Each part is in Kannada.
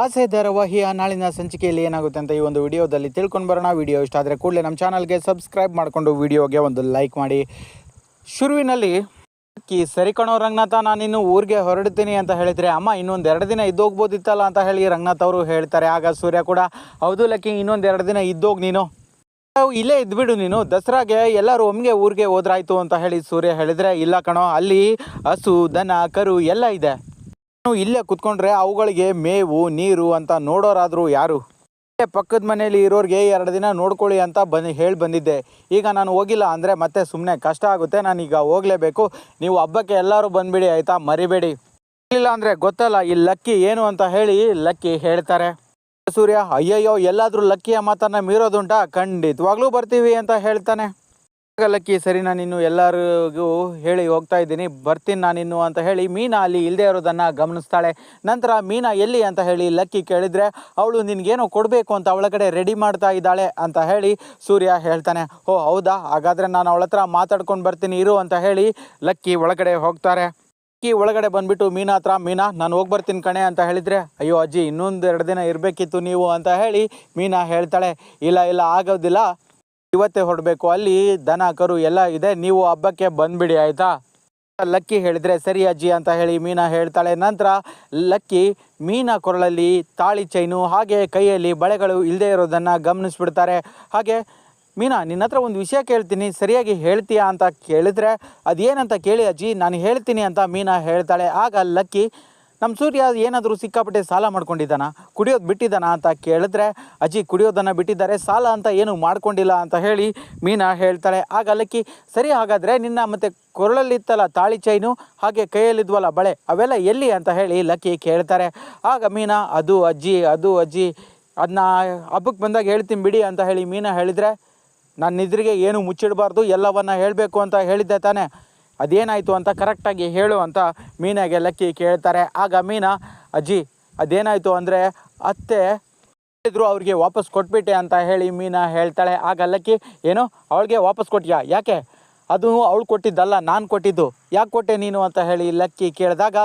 ಆಸೆ ಧಾರಾವಾಹಿಯ ನಾಳಿನ ಸಂಚಿಕೆಯಲ್ಲಿ ಏನಾಗುತ್ತೆ ಅಂತ ಈ ಒಂದು ವಿಡಿಯೋದಲ್ಲಿ ತಿಳ್ಕೊಂಡು ಬರೋಣ. ವಿಡಿಯೋ ಇಷ್ಟ ಆದರೆ ಕೂಡಲೇ ನಮ್ಮ ಚಾನಲ್ಗೆ ಸಬ್ಸ್ಕ್ರೈಬ್ ಮಾಡಿಕೊಂಡು ವಿಡಿಯೋಗೆ ಒಂದು ಲೈಕ್ ಮಾಡಿ. ಶುರುವಿನಲ್ಲಿ ಕಿ ಸರಿ ಕಣೋ ರಂಗನಾಥ, ನಾನು ಇನ್ನು ಊರಿಗೆ ಹೊರಡ್ತೀನಿ ಅಂತ ಹೇಳಿದರೆ ಅಮ್ಮ ಇನ್ನೊಂದು ಎರಡು ದಿನ ಇದ್ದೋಗ್ಬೋದಿತ್ತಲ್ಲ ಅಂತ ಹೇಳಿ ರಂಗನಾಥ್ ಅವರು ಹೇಳ್ತಾರೆ. ಆಗ ಸೂರ್ಯ ಕೂಡ, ಹೌದು ಲಕ್ಕಿ, ಇನ್ನೊಂದು ಎರಡು ದಿನ ಇದ್ದೋಗಿ ನೀನು. ಇಲ್ಲೇ ಇದ್ಬಿಡು ನೀನು. ದಸರಾಗೆ ಎಲ್ಲರೂ ಒಮ್ಗೆ ಊರಿಗೆ ಹೋದ್ರಾಯ್ತು ಅಂತ ಹೇಳಿ ಸೂರ್ಯ ಹೇಳಿದರೆ, ಇಲ್ಲ ಕಣೋ, ಅಲ್ಲಿ ಹಸು, ದನ, ಕರು ಎಲ್ಲ ಇದೆ. ಇಲ್ಲೇ ಕುತ್ಕೊಂಡ್ರೆ ಅವುಗಳಿಗೆ ಮೇವು, ನೀರು ಅಂತ ನೋಡೋರಾದರೂ ಯಾರು? ಪಕ್ಕದ ಮನೆಯಲ್ಲಿ ಇರೋರಿಗೆ ಎರಡು ದಿನ ನೋಡ್ಕೊಳ್ಳಿ ಅಂತ ಬಂದು ಹೇಳಿ ಬಂದಿದ್ದೆ. ಈಗ ನಾನು ಹೋಗಿಲ್ಲ ಅಂದರೆ ಮತ್ತೆ ಸುಮ್ಮನೆ ಕಷ್ಟ ಆಗುತ್ತೆ, ನಾನೀಗ ಹೋಗಲೇಬೇಕು. ನೀವು ಹಬ್ಬಕ್ಕೆ ಎಲ್ಲರೂ ಬಂದ್ಬಿಡಿ, ಆಯಿತಾ? ಮರಿಬೇಡಿ. ಇಲ್ಲ ಅಂದರೆ ಗೊತ್ತಲ್ಲ, ಈ ಲಕ್ಕಿ ಏನು ಅಂತ ಹೇಳಿ ಲಕ್ಕಿ ಹೇಳ್ತಾರೆ. ಸೂರ್ಯ, ಅಯ್ಯಯ್ಯೋ, ಎಲ್ಲಾದರೂ ಲಕ್ಕಿಯ ಮಾತನ್ನು ಮೀರೋದುಂಟಾ? ಖಂಡಿತವಾಗ್ಲೂ ಬರ್ತೀವಿ ಅಂತ ಹೇಳ್ತಾನೆ. ಆಗ ಲಕ್ಕಿ ಸರಿ ನಾನಿನ್ನು ಎಲ್ಲರಿಗೂ ಹೇಳಿ ಹೋಗ್ತಾ ಇದ್ದೀನಿ. ಬರ್ತೀನಿ ನಾನಿನ್ನು ಅಂತ ಹೇಳಿ ಮೀನಾ ಅಲ್ಲಿ ಇಲ್ಲದೆ ಇರೋದನ್ನು ಗಮನಿಸ್ತಾಳೆ. ನಂತರ ಮೀನಾ ಎಲ್ಲಿ ಅಂತ ಹೇಳಿ ಲಕ್ಕಿ ಕೇಳಿದರೆ, ಅವಳು ನಿನಗೇನೋ ಕೊಡಬೇಕು ಅಂತ ಅವಳ ಕಡೆ ರೆಡಿ ಮಾಡ್ತಾ ಇದ್ದಾಳೆ ಅಂತ ಹೇಳಿ ಸೂರ್ಯ ಹೇಳ್ತಾನೆ. ಓ, ಹೌದಾ? ಹಾಗಾದರೆ ನಾನು ಅವಳ ಹತ್ರ ಮಾತಾಡ್ಕೊಂಡು ಬರ್ತೀನಿ, ಇರು ಅಂತ ಹೇಳಿ ಲಕ್ಕಿ ಒಳಗಡೆ ಹೋಗ್ತಾರೆ. ಲಕ್ಕಿ ಒಳಗಡೆ ಬಂದ್ಬಿಟ್ಟು ಮೀನಾ ಹತ್ರ, ಮೀನಾ, ನಾನು ಹೋಗಿ ಬರ್ತೀನಿ ಕಣೆ ಅಂತ ಹೇಳಿದರೆ, ಅಯ್ಯೋ ಅಜ್ಜಿ, ಇನ್ನೊಂದು ಎರಡು ದಿನ ಇರಬೇಕಿತ್ತು ನೀವು ಅಂತ ಹೇಳಿ ಮೀನಾ ಹೇಳ್ತಾಳೆ. ಇಲ್ಲ ಇಲ್ಲ, ಆಗೋದಿಲ್ಲ. ಇವತ್ತೇ ಹೊರಡಬೇಕು ಅಲ್ಲಿ ದನ, ಕರು ಎಲ್ಲ ಇದೆ. ನೀವು ಹಬ್ಬಕ್ಕೆ ಬಂದ್ಬಿಡಿ, ಆಯಿತಾ? ಲಕ್ಕಿ ಹೇಳಿದ್ರೆ ಸರಿ ಅಜ್ಜಿ ಅಂತ ಹೇಳಿ ಮೀನಾ ಹೇಳ್ತಾಳೆ. ನಂತರ ಲಕ್ಕಿ ಮೀನಾ ಕೊರಳಲ್ಲಿ ತಾಳಿ ಚೈನು, ಹಾಗೆ ಕೈಯಲ್ಲಿ ಬಳೆಗಳು ಇಲ್ಲದೆ ಇರೋದನ್ನು ಗಮನಿಸ್ಬಿಡ್ತಾರೆ. ಹಾಗೆ ಮೀನಾ, ನಿನ್ನ ಹತ್ರ ಒಂದು ವಿಷಯ ಕೇಳ್ತೀನಿ. ಸರಿಯಾಗಿ ಹೇಳ್ತೀಯಾ ಅಂತ ಕೇಳಿದ್ರೆ ಅದೇನಂತ ಕೇಳಿ ಅಜ್ಜಿ, ನಾನು ಹೇಳ್ತೀನಿ ಅಂತ ಮೀನಾ ಹೇಳ್ತಾಳೆ. ಆಗ ಲಕ್ಕಿ ನಮ್ಮ ಸೂರ್ಯ ಏನಾದರೂ ಸಿಕ್ಕಾಪಟ್ಟೆ ಸಾಲ ಮಾಡ್ಕೊಂಡಿದ್ದಾನ? ಕುಡಿಯೋದು ಬಿಟ್ಟಿದ್ದಾನ ಅಂತ ಕೇಳಿದ್ರೆ, ಅಜ್ಜಿ, ಕುಡಿಯೋದನ್ನು ಬಿಟ್ಟಿದ್ದಾರೆ, ಸಾಲ ಅಂತ ಏನು ಮಾಡ್ಕೊಂಡಿಲ್ಲ ಅಂತ ಹೇಳಿ ಮೀನಾ ಹೇಳ್ತಾಳೆ. ಆಗ ಲಕ್ಕಿ ಸರಿ, ಹಾಗಾದರೆ ನಿನ್ನ ಮತ್ತೆ ಕೊರಳಲ್ಲಿತ್ತಲ್ಲ ತಾಳಿ ಚೈನು? ಹಾಗೆ ಕೈಯಲ್ಲಿದ್ವಲ್ಲ ಬಳೆ, ಅವೆಲ್ಲ ಎಲ್ಲಿ? ಅಂತ ಹೇಳಿ ಲಕ್ಕಿ ಕೇಳ್ತಾರೆ. ಆಗ ಮೀನಾ, ಅದು ಅಜ್ಜಿ ಅದು ಅಜ್ಜಿ ಅದನ್ನ ಹಬ್ಬಕ್ಕೆ ಬಂದಾಗ ಹೇಳ್ತೀನಿ ಬಿಡಿ ಅಂತ ಹೇಳಿ ಮೀನಾ ಹೇಳಿದರೆ ನನ್ನ ಎದುರಿಗೆ ಏನು ಮುಚ್ಚಿಡಬಾರ್ದು, ಎಲ್ಲವನ್ನ ಹೇಳಬೇಕು ಅಂತ ಹೇಳಿದ್ದೆ ತಾನೇ. ಅದೇನಾಯಿತು ಅಂತ ಕರೆಕ್ಟಾಗಿ ಹೇಳು ಅಂತ ಮೀನಾಗೆ ಲಕ್ಕಿ ಕೇಳ್ತಾರೆ. ಆಗ ಮೀನಾ, ಅಜ್ಜಿ, ಅದೇನಾಯಿತು ಅಂದರೆ ಅತ್ತೆ ಹೇಳಿದ್ರು ಅವ್ರಿಗೆ ವಾಪಸ್ ಕೊಟ್ಬಿಟ್ಟೆ ಅಂತ ಹೇಳಿ ಮೀನಾ ಹೇಳ್ತಾಳೆ. ಆಗ ಲಕ್ಕಿ, ಏನು, ಅವಳಿಗೆ ವಾಪಸ್ ಕೊಟ್ಟಿಯಾ ಯಾಕೆ? ಅದು ಅವಳು ಕೊಟ್ಟಿದ್ದಲ್ಲ, ನಾನು ಕೊಟ್ಟಿದ್ದು. ಯಾಕೆ ಕೊಟ್ಟೆ ನೀನು? ಅಂತ ಹೇಳಿ ಲಕ್ಕಿ ಕೇಳಿದಾಗ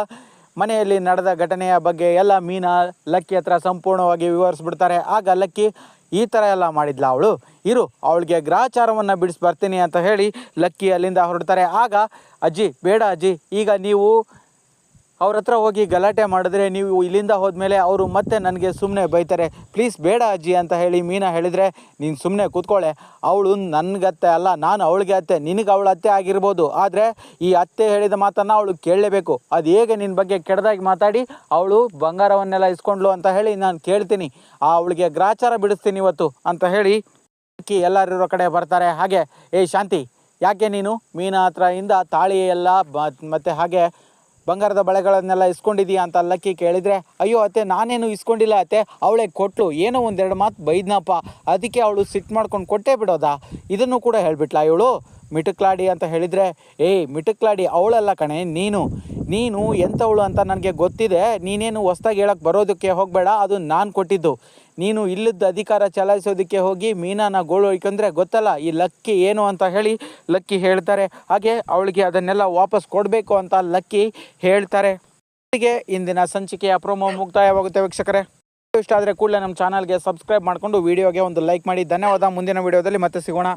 ಮನೆಯಲ್ಲಿ ನಡೆದ ಘಟನೆಯ ಬಗ್ಗೆ ಎಲ್ಲ ಮೀನಾ ಲಕ್ಕಿ ಹತ್ರ ಸಂಪೂರ್ಣವಾಗಿ ವಿವರಿಸ್ಬಿಡ್ತಾರೆ. ಆಗ ಲಕ್ಕಿ ಈ ಥರ ಎಲ್ಲ ಮಾಡಿದ್ಲ ಅವಳು. ಇರು, ಅವಳಿಗೆ ಗ್ರಹಚಾರವನ್ನು ಬಿಡಿಸಿ ಬರ್ತೀನಿ ಅಂತ ಹೇಳಿ ಲಕ್ಕಿ ಅಲ್ಲಿಂದ ಹೊರಡ್ತಾರೆ. ಆಗ, ಅಜ್ಜಿ, ಬೇಡ ಅಜ್ಜಿ, ಈಗ ನೀವು ಅವ್ರ ಹತ್ರ ಹೋಗಿ ಗಲಾಟೆ ಮಾಡಿದ್ರೆ ನೀವು ಇಲ್ಲಿಂದ ಹೋದ್ಮೇಲೆ ಅವರು ಮತ್ತೆ ನನಗೆ ಸುಮ್ಮನೆ ಬೈತಾರೆ. ಪ್ಲೀಸ್ ಬೇಡ ಅಜ್ಜಿ ಅಂತ ಹೇಳಿ ಮೀನಾ ಹೇಳಿದರೆ, ನೀನು ಸುಮ್ಮನೆ ಕೂತ್ಕೊಳ್ಳೆ ಅವಳು ನನಗತ್ತೆ ಅಲ್ಲ, ನಾನು ಅವಳಿಗೆ ಅತ್ತೆ, ನಿನಗೆ ಅವಳು ಅತ್ತೆ ಆಗಿರ್ಬೋದು. ಆದರೆ ಈ ಅತ್ತೆ ಹೇಳಿದ ಮಾತನ್ನು ಅವಳು ಕೇಳಲೇಬೇಕು. ಅದು ಹೇಗೆ ನಿನ್ನ ಬಗ್ಗೆ ಕೆಡದಾಗಿ ಮಾತಾಡಿ, ಅವಳು ಬಂಗಾರವನ್ನೆಲ್ಲ ಇಸ್ಕೊಂಡ್ಲು ಅಂತ ಹೇಳಿ ನಾನು ಕೇಳ್ತೀನಿ. ಆ ಅವಳಿಗೆ ಗ್ರಾಚಾರ ಬಿಡಿಸ್ತೀನಿ ಇವತ್ತು ಅಂತ ಹೇಳಿ ಅಕ್ಕಿ ಎಲ್ಲರಿರೋ ಕಡೆ ಬರ್ತಾರೆ. ಹಾಗೆ ಏ ಶಾಂತಿ, ಯಾಕೆ ನೀನು ಮೀನ ಹತ್ರ ಇಂದ ತಾಳಿ ಎಲ್ಲ ಮತ್ತೆ ಹಾಗೆ ಬಂಗಾರದ ಬಳೆಗಳನ್ನೆಲ್ಲ ಇಸ್ಕೊಂಡಿದೀಯಾ ಅಂತ ಲಕ್ಕಿ ಕೇಳಿದರೆ, ಅಯ್ಯೋ ಅತ್ತೆ, ನಾನೇನು ಇಸ್ಕೊಂಡಿಲ್ಲ ಅತ್ತೆ, ಅವಳೆ ಕೊಟ್ಲು, ಏನೋ ಒಂದೆರಡು ಮಾತು ಬೈದ್ನಪ್ಪ, ಅದಕ್ಕೆ ಅವಳು ಸಿಟ್ಟು ಮಾಡ್ಕೊಂಡು ಕೊಟ್ಟೇ ಬಿಡೋದಾ? ಇದನ್ನು ಕೂಡ ಹೇಳ್ಬಿಟ್ಲಾ ಇವಳು? ಮಿಟುಕ್ಲಾಡಿ ಅಂತ ಹೇಳಿದರೆ, ಏಯ್, ಮಿಟುಕ್ಲಾಡಿ ಅವಳಲ್ಲ ಕಣೆ, ನೀನು. ನೀನು ಎಂಥವಳು ಅಂತ ನನಗೆ ಗೊತ್ತಿದೆ. ನೀನೇನು ಹೊಸ್ದಾಗಿ ಹೇಳೋಕ್ಕೆ ಬರೋದಕ್ಕೆ ಹೋಗಬೇಡ, ಅದು ನಾನು ಕೊಟ್ಟಿದ್ದು. ನೀನು ಇಲ್ಲದ ಅಧಿಕಾರ ಚಲಾಯಿಸೋದಕ್ಕೆ ಹೋಗಿ ಮೀನಾನ ಗೋಳು ಹೊಯ್ಕೊಂಡ್ರೆ ಗೊತ್ತಲ್ಲ, ಈ ಲಕ್ಕಿ ಏನು ಅಂತ ಹೇಳಿ ಲಕ್ಕಿ ಹೇಳ್ತಾರೆ. ಹಾಗೆ ಅವಳಿಗೆ ಅದನ್ನೆಲ್ಲ ವಾಪಸ್ ಕೊಡಬೇಕು ಅಂತ ಲಕ್ಕಿ ಹೇಳ್ತಾರೆ. ಹೀಗೆ ಇಂದಿನ ಸಂಚಿಕೆಯ ಪ್ರೋಮೋ ಮುಕ್ತಾಯವಾಗುತ್ತೆ ವೀಕ್ಷಕರೇ. ಇಷ್ಟ ಆದರೆ ಕೂಡಲೇ ನಮ್ಮ ಚಾನಲ್ಗೆ ಸಬ್ಸ್ಕ್ರೈಬ್ ಮಾಡಿಕೊಂಡು, ವಿಡಿಯೋಗೆ ಒಂದು ಲೈಕ್ ಮಾಡಿ. ಧನ್ಯವಾದ. ಮುಂದಿನ ವಿಡಿಯೋದಲ್ಲಿ ಮತ್ತೆ ಸಿಗೋಣ.